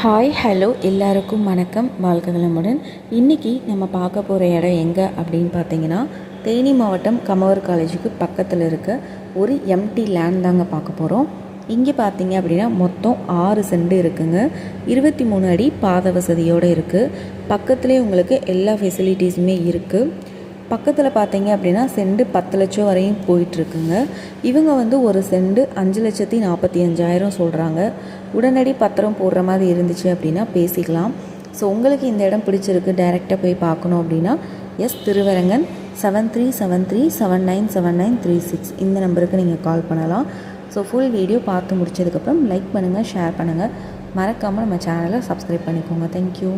Hi hello எல்லாருக்கும் வணக்கம். வாழ்க வளமுடன். இன்றைக்கி நம்ம பார்க்க போகிற இடம் எங்கே அப்படின்னு பார்த்தீங்கன்னா தேனி மாவட்டம் கமவர் காலேஜுக்கு பக்கத்தில் இருக்க ஒரு எம்டி லேண்ட் தாங்க பார்க்க போகிறோம் இங்கே பார்த்தீங்க அப்படின்னா மொத்தம் ஆறு செண்டு இருக்குங்க. இருபத்தி மூணு அடி பாத வசதியோடு இருக்குது பக்கத்துலேயே உங்களுக்கு எல்லா ஃபெசிலிட்டிஸுமே இருக்குது பக்கத்தில் பார்த்தீங்க அப்படின்னா செண்டு பத்து லட்சம் வரையும் போயிட்டுருக்குங்க. இவங்க வந்து ஒரு செண்டு அஞ்சு லட்சத்தி நாற்பத்தி அஞ்சாயிரம் சொல்கிறாங்க உடனடி பத்திரம் போடுற மாதிரி இருந்துச்சு அப்படின்னா பேசிக்கலாம். ஸோ உங்களுக்கு இந்த இடம் பிடிச்சிருக்கு டைரெக்டாக போய் பார்க்கணும் அப்படின்னா S Thiruvarangan seven three seven three seven nine seven nine three six இந்த நம்பருக்கு நீங்கள் கால் பண்ணலாம். ஸோ ஃபுல் வீடியோ பார்த்து முடிச்சதுக்கப்புறம் லைக் பண்ணுங்கள் ஷேர் பண்ணுங்கள் மறக்காமல் நம்ம சேனலை சப்ஸ்கிரைப் பண்ணிக்கோங்க. தேங்க்யூ